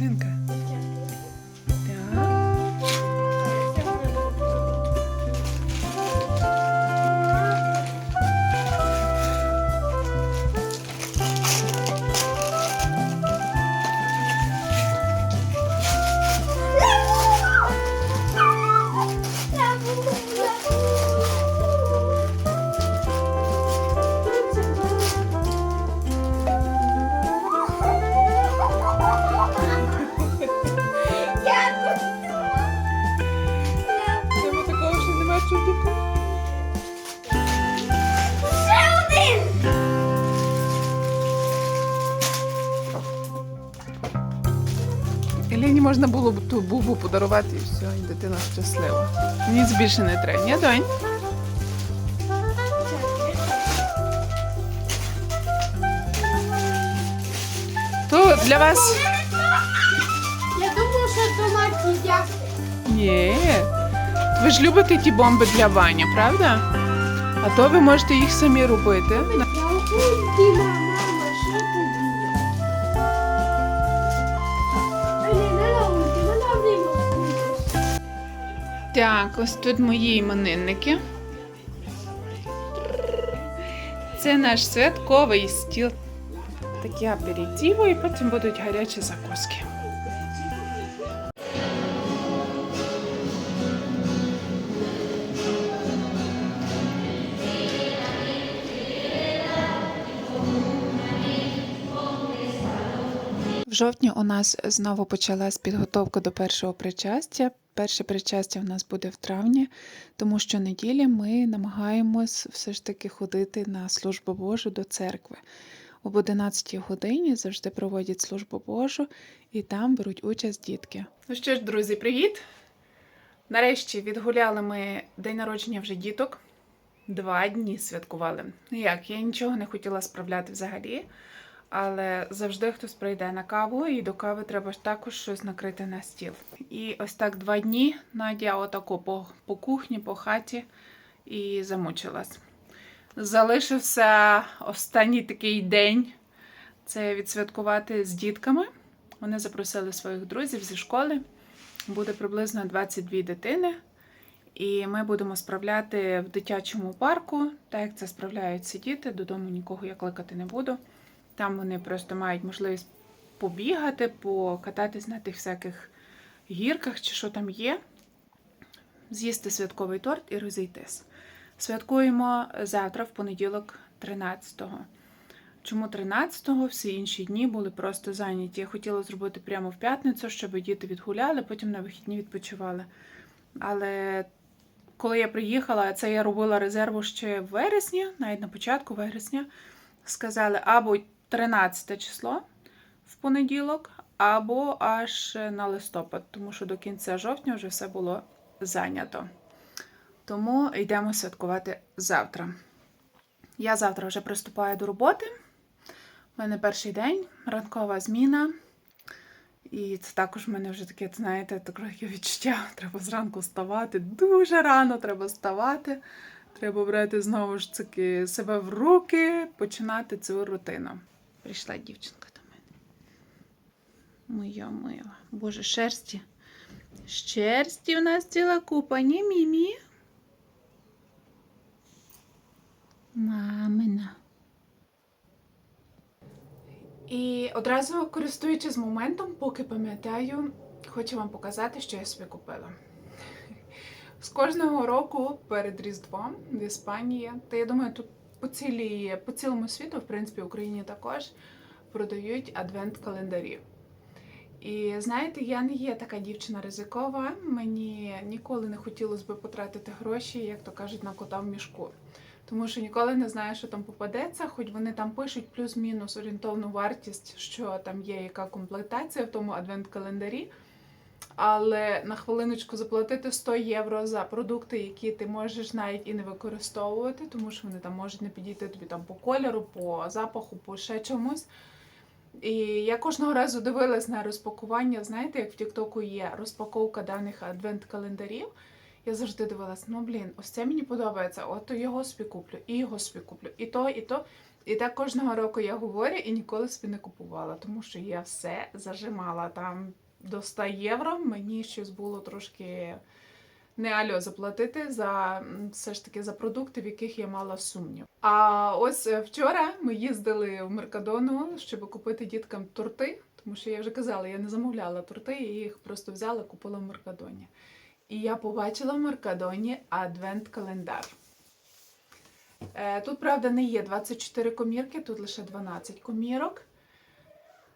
Синка. Еліні можна було б ту бубу подарувати і все, і дитина щаслива. Ніц більше не треба, ні, донь? То для вас. Я думаю, що томат їдять. Ні. Ви ж любите ті бомби для Вані, правда? А то ви можете їх самі робити. Я Так, ось тут мої іменинники. Це наш святковий стіл. Такі аперитиво і потім будуть гарячі закуски. В жовтні у нас знову почалась підготовка до першого причастя. Перше причастя в нас буде в травні, тому що неділі ми намагаємось все ж таки ходити на службу Божу до церкви. Об 11 годині завжди проводять службу Божу і там беруть участь дітки. Ну що ж, друзі, привіт! Нарешті відгуляли ми день народження вже діток. Два дні святкували. Як, я нічого не хотіла справляти взагалі. Але завжди хтось прийде на каву, і до кави треба ж також щось накрити на стіл. І ось так два дні Надя отако по, по кухні, по хаті і замучилась. Залишився останній такий день це відсвяткувати з дітками. Вони запросили своїх друзів зі школи. Буде приблизно 22 дитини. І ми будемо справляти в дитячому парку, так як це справляються діти. Додому нікого я кликати не буду. Там вони просто мають можливість побігати, покататись на тих всяких гірках чи що там є, з'їсти святковий торт і розійтись. Святкуємо завтра, в понеділок, 13-го. Чому 13-го? Всі інші дні були просто зайняті. Я хотіла зробити прямо в п'ятницю, щоб діти відгуляли, потім на вихідні відпочивали. Але коли я приїхала, це я робила резерву ще в вересні, навіть на початку вересня, сказали або 13 число в понеділок, або аж на листопад, тому що до кінця жовтня вже все було зайнято. Тому йдемо святкувати завтра. Я завтра вже приступаю до роботи. У мене перший день, ранкова зміна. І це також в мене вже таке, знаєте, таке відчуття. Треба зранку вставати. Дуже рано треба вставати. Треба брати знову ж таки себе в руки, починати цю рутину. Прийшла дівчинка до мене. Моя мила. Боже, шерсті. Шерсті у нас ціла купа, ні, мімі. Мамина. І одразу користуючись моментом, поки пам'ятаю, хочу вам показати, що я собі купила. З кожного року перед Різдвом в Іспанії, та я думаю, тут по, цілій, по цілому світу, в принципі, в Україні також продають адвент-календарі. І знаєте, я не є така дівчина ризикова. Мені ніколи не хотілося би потратити гроші, як то кажуть, на кота в мішку. Тому що ніколи не знаю, що там попадеться, хоч вони там пишуть плюс-мінус орієнтовну вартість, що там є яка комплектація в тому адвент-календарі. Але на хвилиночку заплатити 100 євро за продукти, які ти можеш навіть і не використовувати, тому що вони там можуть не підійти тобі там по кольору, по запаху, по ще чомусь. І я кожного разу дивилась на розпакування. Знаєте, як в Тіктоку є розпаковка даних адвент-календарів. Я завжди дивилась, ну блін, ось це мені подобається, от його собі куплю, і його собі куплю, і то, і то. І так кожного року я говорю і ніколи собі не купувала, тому що я все зажимала там до 100 євро. Мені щось було трошки не альо заплатити за все ж таки за продукти, в яких я мала сумнів. А ось е, вчора ми їздили в Меркадону, щоб купити діткам торти, тому що я вже казала, я не замовляла торти, я їх просто взяла, купила в Меркадоні. І я побачила в Меркадоні адвент-календар. Е, Тут, правда, не є 24 комірки, тут лише 12 комірок.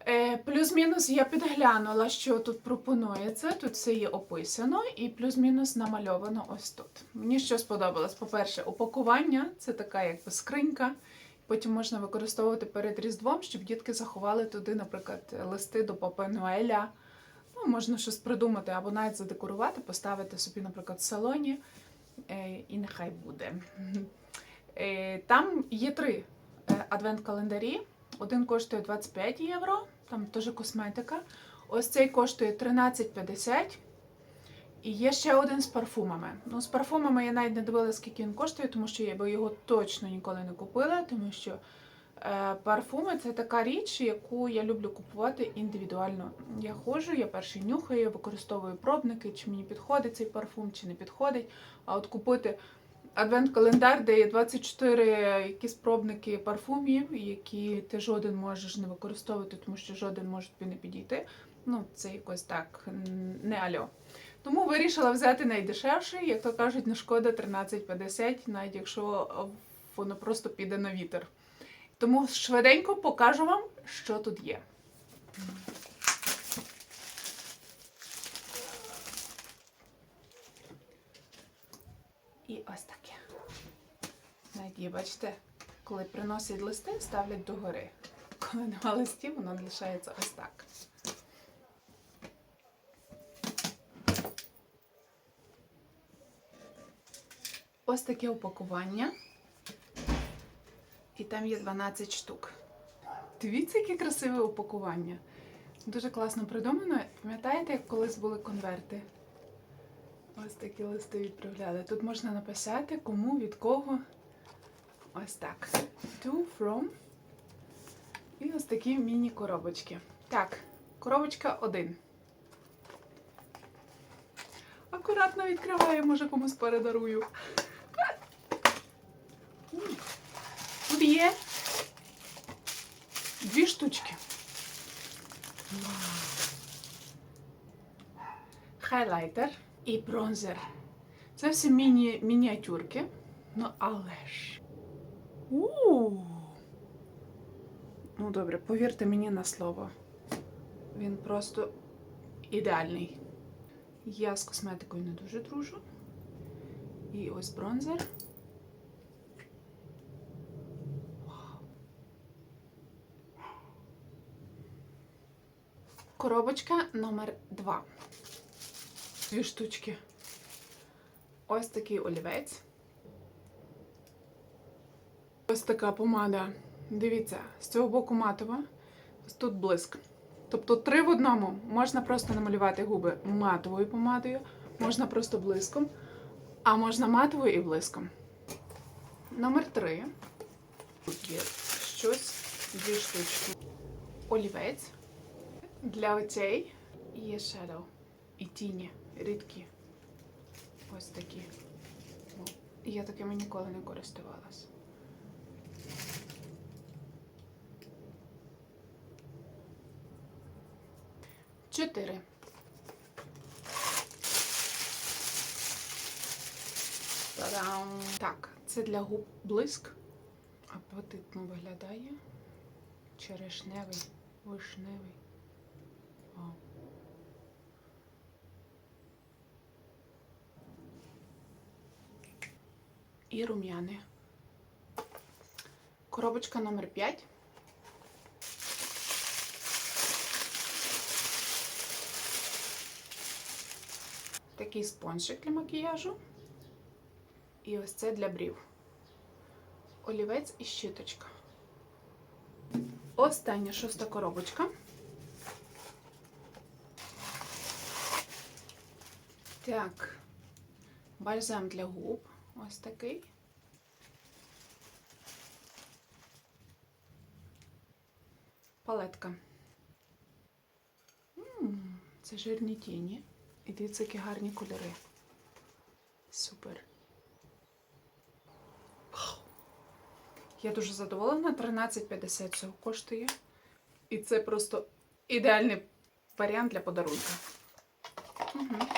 Е, плюс-мінус я підглянула, що тут пропонується. Тут все є описано, і плюс-мінус намальовано ось тут. Мені що сподобалось? По-перше, упакування це така якби скринька. Потім можна використовувати перед Різдвом, щоб дітки заховали туди, наприклад, листи до Папа Нуеля. Ну, можна щось придумати або навіть задекорувати, поставити собі, наприклад, в салоні, е, і нехай буде. Е, Там є три адвент-календарі. Один коштує 25 євро, там теж косметика. Ось цей коштує 13,50. І є ще один з парфумами. Ну, з парфумами я навіть не дивилася, скільки він коштує, тому що я би його точно ніколи не купила, тому що е, парфуми це така річ, яку я люблю купувати індивідуально. Я ходжу, я перший нюхаю, використовую пробники, чи мені підходить цей парфум, чи не підходить. А от купити адвент-календар, де є 24 якісь пробники парфумів, які ти жоден можеш не використовувати, тому що жоден може тобі не підійти. Ну, це якось так не альо. Тому вирішила взяти найдешевший, як то кажуть, не шкода 13,50, навіть якщо воно просто піде на вітер. Тому швиденько покажу вам, що тут є. І ось таке. Є, бачите, коли приносять листи, ставлять догори. Коли нема листів, воно лишається ось так. Ось таке упакування. І там є 12 штук. Дивіться, яке красиве упакування. Дуже класно придумано. Пам'ятаєте, як колись були конверти? Ось такі листи відправляли. Тут можна написати, кому, від кого. Ось так. To, from. І ось такі міні-коробочки. Так, коробочка 1. Акуратно відкриваю, може комусь передарую. Тут є дві штучки. Хайлайтер і бронзер. Це всі міні, мініатюрки. Ну, але ж. У Ну, добре, повірте мені на слово. Він просто ідеальний. Я з косметикою не дуже дружу. І ось бронзер. Коробочка номер 2. Дві штучки. Ось такий олівець. Ось така помада. Дивіться, з цього боку матова. Ось тут блиск. Тобто три в одному. Можна просто намалювати губи матовою помадою, можна просто блиском, а можна матовою і блиском. Номер три. Є щось, дві штучки. Олівець для очей є shadow. І тіні рідкі. Ось такі. Я такими ніколи не користувалась. Чотири. Та-дам! Так, це для губ блиск. Апетитно виглядає. Черешневий, вишневий. Вау. І рум'яни. Коробочка номер 5. Такий спонжик для макіяжу. І ось це для брів. Олівець і щіточка. Остання шоста коробочка. Так, бальзам для губ. Ось такий. Палетка. М, Це жирні тіні. І дивіться, які гарні кольори. Супер. Я дуже задоволена. 13,50 цього коштує. І це просто ідеальний варіант для подарунка. Угу.